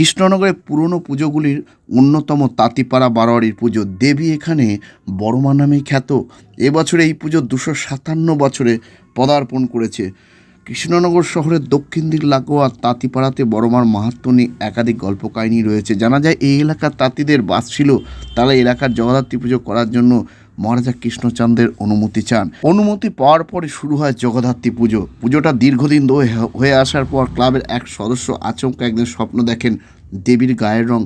কৃষ্ণনগরের পুরনো পুজোগুলির অন্যতম তাঁতিপাড়া বারোয়ারির পুজো। দেবী এখানে বড়মা নামে খ্যাত। এবছর এই পুজো দুশো সাতান্ন বছরে পদার্পণ করেছে। কৃষ্ণনগর শহরের দক্ষিণ দিক লাগোয়া তাঁতিপাড়াতে বড়মার মাহাত্ম নিয়ে একাধিক গল্প কাহিনী রয়েছে। জানা যায়, এই এলাকার তাঁতিদের বাস ছিল তারা এলাকার জগদ্ধাত্রী পুজো করার জন্য মহারাজা কৃষ্ণচন্দ্রের অনুমতি চান। অনুমতি পাওয়ার পরে শুরু হয় জগদ্ধাত্রী পুজো। পুজোটা দীর্ঘদিন ধরে হয়ে আসার পর ক্লাবের এক সদস্য আচমকা একদিন স্বপ্ন দেখেন দেবীর গায়ের রং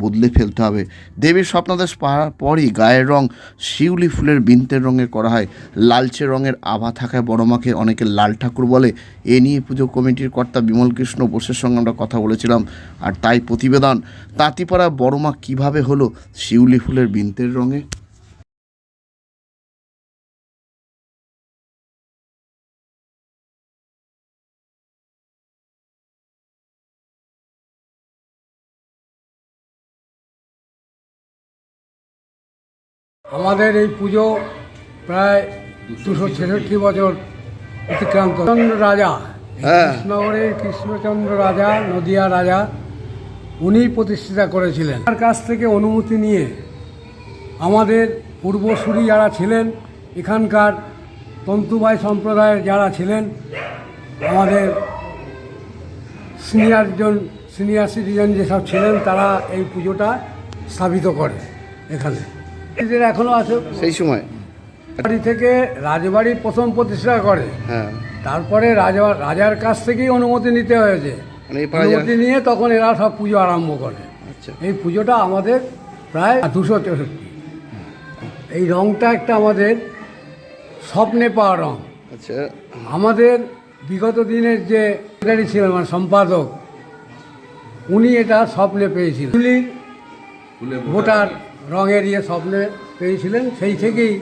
বদলে ফেলতে হবে। দেবীর স্বপ্নাদেশ পাওয়ার পরই গায়ের রং শিউলি ফুলের বিনতের রঙে করা হয়। লালচে রঙের আভা থাকায় বড়মাকে অনেকে লাল ঠাকুর বলে। এ নিয়ে পুজো কমিটির কর্তা বিমল কৃষ্ণ বোসের সঙ্গে আমরা কথা বলেছিলাম। আর তাই প্রতিবেদন তাঁতিপাড়া বড়মা কীভাবে হলো শিউলি ফুলের বিনতের রঙে? আমাদের এই পুজো প্রায় দুশো ছেষট্টি বছর অতিক্রান্ত। চন্দ্র রাজা হ্যাঁ। কৃষ্ণনগরের কৃষ্ণচন্দ্র রাজা নদিয়া রাজা উনি প্রতিষ্ঠিতা করেছিলেন। তার কাছ থেকে অনুমতি নিয়ে আমাদের পূর্বসূরি যারা ছিলেন এখানকার তন্তুবাই সম্প্রদায়ের যারা ছিলেন আমাদের সিনিয়রজন সিনিয়র সিটিজেন যেসব ছিলেন তারা এই পুজোটা স্থাপিত করে এখানে। এদের এখনও আছে সেই সময়। বাড়ি থেকে রাজবাড়ি প্রথম প্রতিষ্ঠা করে। হ্যাঁ। তারপরে রাজা রাজার কাছ থেকেই অনুমতি নিতে হয়েছে। মানে অনুমতি নিয়ে তখন এরা সব পুজো আরম্ভ করে। আচ্ছা। এই পুজোটা আমাদের প্রায় দুশো তেষট্টি এই রংটা একটা আমাদের স্বপ্নে পাওয়া রং। আচ্ছা। আমাদের বিগত দিনের যে সেক্রেটারি ছিলেন মানে সম্পাদক উনি এটা স্বপ্নে পেয়েছিলেন। ভোটার। রঙের ইয়ে স্বপ্নে পেয়েছিলেন সেই থেকেই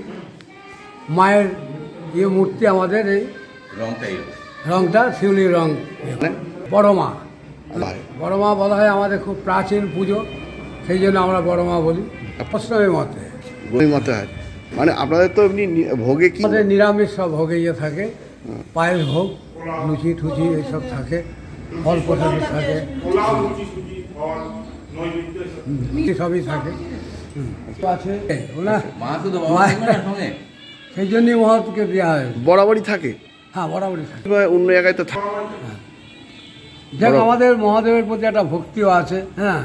মায়ের ইয়ে মূর্তি আমাদের এই রংটা শিউলির রং। বড় মা। বড় মা বলা হয় আমাদের খুব প্রাচীন পুজো সেই জন্য আমরা বড় মা বলি। অষ্টমী মতে। মতো হয়। মানে আপনাদের তো এমনি ভোগে কি? আমাদের নিরামিষ সব ভোগে ইয়ে থাকে। পায়েস ভোগ লুচি ঠুচি এইসব থাকে ফল প্রসাদ থাকে। সবই থাকে। আছে। সেই জন্যই দেওয়া হয়। বরাবরই থাকে? হ্যাঁ বরাবরই থাকে। অন্য জায়গায় তো থাকে যাক আমাদের মহাদেবের প্রতি একটা ভক্তিও আছে। হ্যাঁ।